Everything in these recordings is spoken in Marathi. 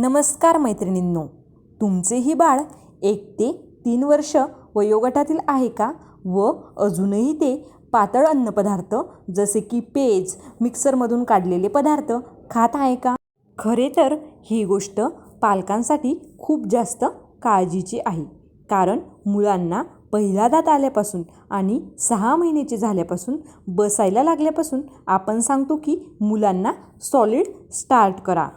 नमस्कार मैत्रिणींनो तुमचेही बाळ एक ते तीन वर्ष वयोगटातील आहे का? व अजूनही ते पातळ अन्नपदार्थ जसे की पेज मिक्सरमधून काढलेले पदार्थ खात आहे का? खरे तर ही गोष्ट पालकांसाठी खूप जास्त काळजीची आहे. कारण मुलांना पहिला दात आल्यापासून आणि सहा महिन्याचे झाल्यापासून बसायला लागल्यापासून आपण सांगतो की मुलांना सॉलिड स्टार्ट करा.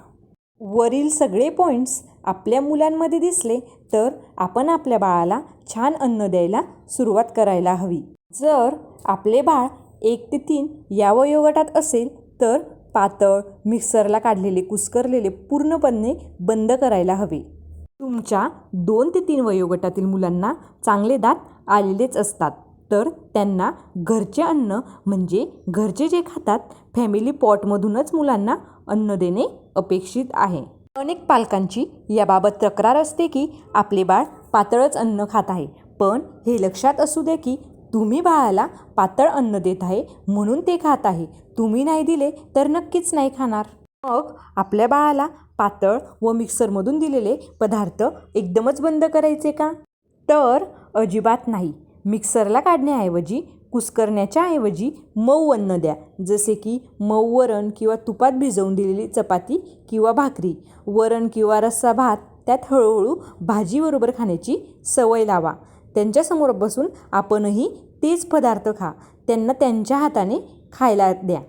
वरील सगळे पॉईंट्स आपल्या मुलांमध्ये दिसले तर आपण आपल्या बाळाला छान अन्न द्यायला सुरुवात करायला हवी. जर आपले बाळ एक ते तीन या वयोगटात असेल तर पातळ मिक्सरला काढलेले कुस्करलेले पूर्णपणे बंद करायला हवे. तुमच्या दोन ते तीन वयोगटातील मुलांना चांगले दात आलेलेच असतात. तर त्यांना घरचे अन्न म्हणजे घरचे जे खातात फॅमिली पॉटमधूनच मुलांना अन्न देणे अपेक्षित आहे. अनेक पालकांची याबाबत तक्रार असते की आपले बाळ पातळच अन्न खात आहे. पण हे लक्षात असू दे की तुम्ही बाळाला पातळ अन्न देत आहे म्हणून ते खात आहे. तुम्ही नाही दिले तर नक्कीच नाही खाणार. मग आपल्या बाळाला पातळ व मिक्सरमधून दिलेले पदार्थ एकदमच बंद करायचे का? तर अजिबात नाही. मिक्सरला काढण्याऐवजी कुस्करण्याच्या ऐवजी मऊ अन्न द्या. जसे की मऊ वरण किंवा तुपात भिजवून दिलेली चपाती किंवा भाकरी. वरण किंवा रस्सा भात त्यात हळूहळू भाजीबरोबर खाण्याची सवय लावा. त्यांच्यासमोर बसून आपणही तेच पदार्थ खा. त्यांना त्यांच्या हाताने खायला द्या.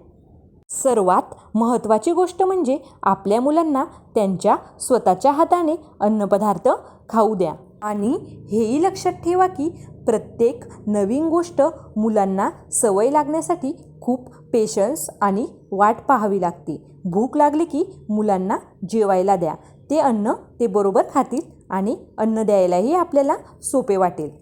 सर्वात महत्त्वाची गोष्ट म्हणजे आपल्या मुलांना त्यांच्या स्वतःच्या हाताने अन्नपदार्थ खाऊ द्या. आणि हेही लक्षात ठेवा की प्रत्येक नवीन गोष्ट मुलांना सवय लागण्यासाठी खूप पेशन्स आणि वाट पाहावी लागते. भूक लागली की मुलांना जेवायला द्या. ते अन्न ते बरोबर खातील आणि अन्न द्यायलाही आपल्याला सोपे वाटेल.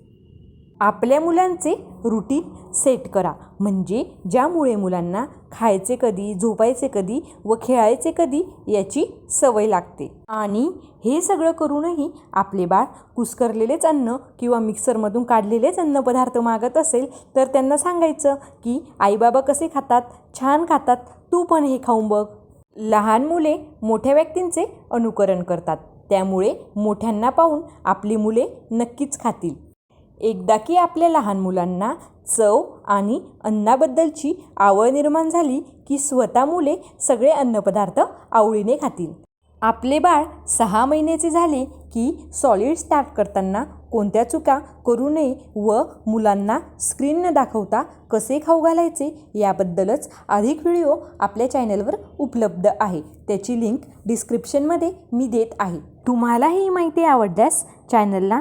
आपल्या मुलांचे रुटीन सेट करा. म्हणजे ज्यामुळे मुलांना खायचे कधी झोपायचे कधी व खेळायचे कधी याची सवय लागते. आणि हे सगळं करूनही आपले बाळ कुस्करलेलेच अन्न किंवा मिक्सरमधून काढलेलेच अन्नपदार्थ मागत असेल तर त्यांना सांगायचं की आईबाबा कसे खातात? छान खातात. तू पण हे खाऊन बघ. लहान मुले मोठ्या व्यक्तींचे अनुकरण करतात. त्यामुळे मोठ्यांना पाहून आपली मुले नक्कीच खातील. एकदा की आपल्या लहान मुलांना चव आणि अन्नाबद्दलची आवड निर्माण झाली की स्वतः मुले सगळे अन्नपदार्थ आवडीने खातील. आपले बाळ सहा महिन्याचे झाले की सॉलिड स्टार्ट करताना कोणत्या चुका करू नये व मुलांना स्क्रीन न दाखवता कसे खाऊ घालायचे याबद्दलच अधिक व्हिडिओ आपल्या चॅनलवर उपलब्ध आहे. त्याची लिंक डिस्क्रिप्शनमध्ये मी देत आहे. तुम्हाला ही माहिती आवडल्यास चॅनलला